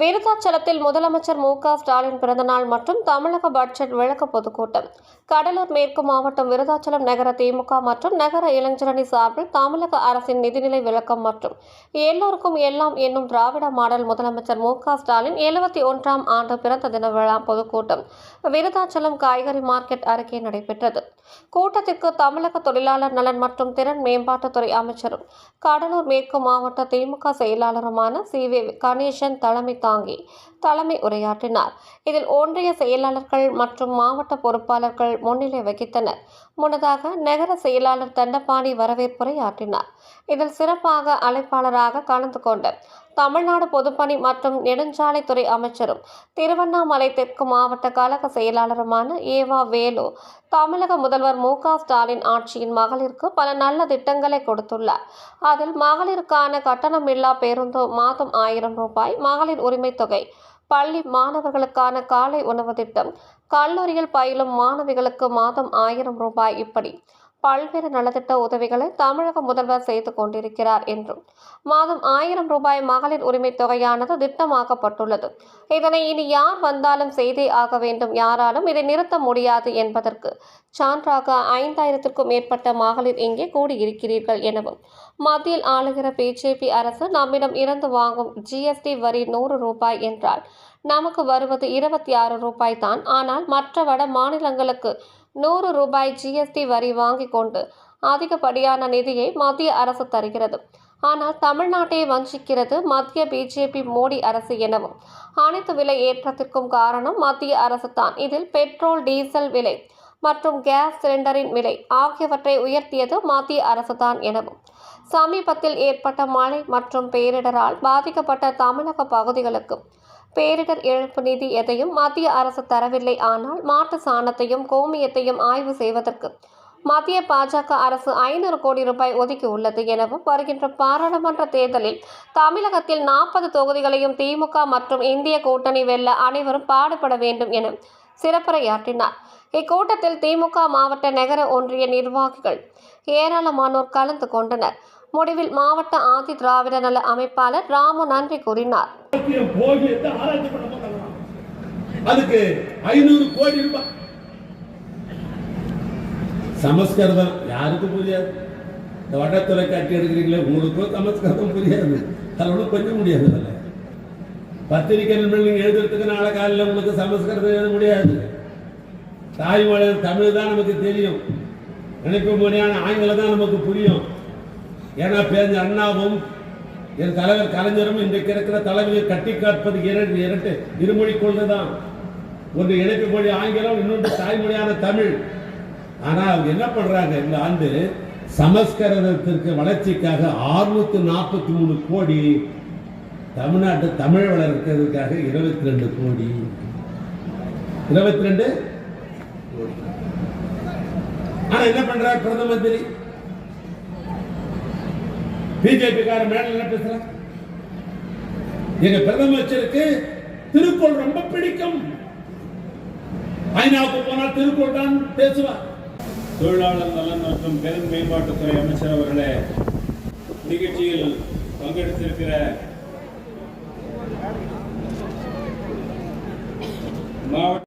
விருத்தாச்சலத்தில் முதலமைச்சர் மு க ஸ்டாலின் பிறந்தநாள் மற்றும் தமிழக பட்ஜெட் விளக்க பொதுக்கூட்டம். கடலூர் மேற்கு மாவட்டம் விருத்தாச்சலம் நகர திமுக மற்றும் நகர இளைஞரணி சார்பில் தமிழக அரசின் நிதிநிலை விளக்கம் மற்றும் எல்லோருக்கும் எல்லாம் என்னும் திராவிட மாடல் முதலமைச்சர் மு க ஸ்டாலின் எழுபத்தி ஒன்றாம் ஆண்டு பிறந்த தின விழா பொதுக்கூட்டம். விருத்தாச்சலம் காய்கறி மார்க்கெட் அருகே நடைபெற்றது. கூட்டத்திற்கு தமிழக தொழிலாளர் நலன் மற்றும் திறன் மேம்பாட்டுத்துறை அமைச்சரும் கடலூர் மேற்கு மாவட்ட திமுக செயலாளருமான சி வி கணேசன் தலைமை தாங்கி தலைமை உரையாற்றினார். இதில் ஒன்றிய செயலாளர்கள் மற்றும் மாவட்ட பொறுப்பாளர்கள் முன்னிலை வகித்தனர். முன்னதாக நகர செயலாளர் தண்டபாணி வரவேற்புரையாற்றினார் இதில் சிறப்பாக அழைப்பாளராக கலந்து கொண்ட தமிழ்நாடு பொதுப்பணி மற்றும் நெடுஞ்சாலைத்துறை அமைச்சரும் திருவண்ணாமலை தெற்கு மாவட்ட கழக செயலாளருமான ஏவா வேலு தமிழக முதல்வர் மு ஸ்டாலின் ஆட்சியின் மகளிருக்கு பல நல்ல திட்டங்களை கொடுத்துள்ளார். அதில் மகளிருக்கான கட்டணமில்லா பேருந்து மாதம் ஆயிரம் ரூபாய் மகளிர் உரிமை தொகை பள்ளி மாணவர்களுக்கான காலை உணவு திட்டம் கல்லூரியில் பயிலும் மாணவிகளுக்கு மாதம் ஆயிரம் ரூபாய் இப்படி பல்வேறு நலத்திட்ட உதவிகளை தமிழக முதல்வர் செய்து கொண்டிருக்கிறார் என்றும் மாதம் ஆயிரம் ரூபாய் மகளிர் உரிமை தொகையானது திட்டமாக்கப்பட்டுள்ளது. இதனை இனி யார் வந்தாலும் செய்தே ஆக வேண்டும். யாராலும் இதை நிறுத்த முடியாது என்பதற்கு சான்றாக ஐந்தாயிரத்திற்கும் மேற்பட்ட மகளிர் இங்கே கூடியிருக்கிறீர்கள் எனவும் மத்தியில் ஆளுகிற பிஜேபி அரசு நம்மிடம் இருந்து வாங்கும் ஜிஎஸ்டி வரி நூறு ரூபாய் என்றால் நமக்கு வருவது இருபத்தி ஆறு ரூபாய் தான். ஆனால் மற்ற வட மாநிலங்களுக்கு நூறு ரூபாய் ஜிஎஸ்டி வரி வாங்கிக் கொண்டு அதிகப்படியான நிதியை மத்திய அரசு தருகிறது. ஆனால் தமிழ்நாட்டை வஞ்சிக்கிறது மத்திய பிஜேபி மோடி அரசு எனவும் அனைத்து விலை ஏற்றத்திற்கும் காரணம் மத்திய அரசு தான். இதில் பெட்ரோல் டீசல் விலை மற்றும் கேஸ் சிலிண்டரின் விலை ஆகியவற்றை உயர்த்தியது மத்திய அரசுதான் எனவும் சமீபத்தில் ஏற்பட்ட மழை மற்றும் பேரிடரால் பாதிக்கப்பட்ட தமிழக பகுதிகளுக்கு பேரிடர் இழப்பு நிதி எதையும் மத்திய அரசு தரவில்லை. ஆனால் மாட்டு சாணத்தையும் கோமியத்தையும் ஆய்வு செய்வதற்கு மத்திய பாஜக அரசு ஐநூறு கோடி ரூபாய் ஒதுக்கி உள்ளது எனவும் வருகின்ற பாராளுமன்ற தேர்தலில் தமிழகத்தில் நாற்பது தொகுதிகளையும் திமுக மற்றும் இந்திய கூட்டணி வெல்ல அனைவரும் பாடுபட வேண்டும் என சிறப்புரையாற்றினார். இக்கூட்டத்தில் திமுக மாவட்ட நகர ஒன்றிய நிர்வாகிகள் ஏராளமானோர் கலந்து கொண்டனர். முடிவில் மாவட்ட ஆதி திராவிட நல அமைப்பாளர் ராமு நன்றி கூறினார். அதுக்கு ஐநூறு கோடி ரூபாய். சமஸ்கிருதம் யாருக்கும் புரியாது. இந்த வட்டத்துறை கட்டி எடுக்கிறீங்களே உங்களுக்கும் சமஸ்கிருதம் புரியாது. அதோட கொஞ்சம் முடியாது அதில் பத்திரிகை நீங்கள் எழுதுறதுக்கு நாளை காலையில் உங்களுக்கு சமஸ்கிருதம் எழுத முடியாது. தாய்மொழி தமிழ் தான் நமக்கு தெரியும். நினைப்பு மொழியான ஆங்கிலம் தான் நமக்கு புரியும். ஏன்னா பேஞ்ச அண்ணாவும் என் தலைவர் கலைஞரும் இன்றைக்கு இருக்கிற தலைமையை கட்டி காட்பது இரண்டு இரண்டு இருமொழி கொள்ளுதான். ஒன்று இணைப்பு மொழி ஆங்கிலம் இன்னொன்று தாய்மொழியான தமிழ். ஆனால் அவங்க என்ன பண்றாங்க? இந்த ஆண்டு சமஸ்கிருதத்திற்கு வளர்ச்சிக்காக 643 நாற்பத்தி மூணு கோடி தமிழ்நாட்டு தமிழ் வளர்க்கிறதுக்காக இருபத்தி ரெண்டு கோடி. இருபத்தி ரெண்டு ஆனா என்ன பண்றார் பிரதம மந்திரி? பிஜேபி கார மேல என்ன பேசுற? எங்க பிரதமருக்கு திருக்குறள் ரொம்ப பிடிக்கும். ஐநாவுக்கு போனால் திருக்குறள் தான் பேசுவார் தொழிலாளர் நலன் மற்றும் பெரும் மேம்பாட்டுத்துறை அமைச்சர் அவர்களே நிகழ்ச்சியில் பங்கெடுத்திருக்கிற மாவட்ட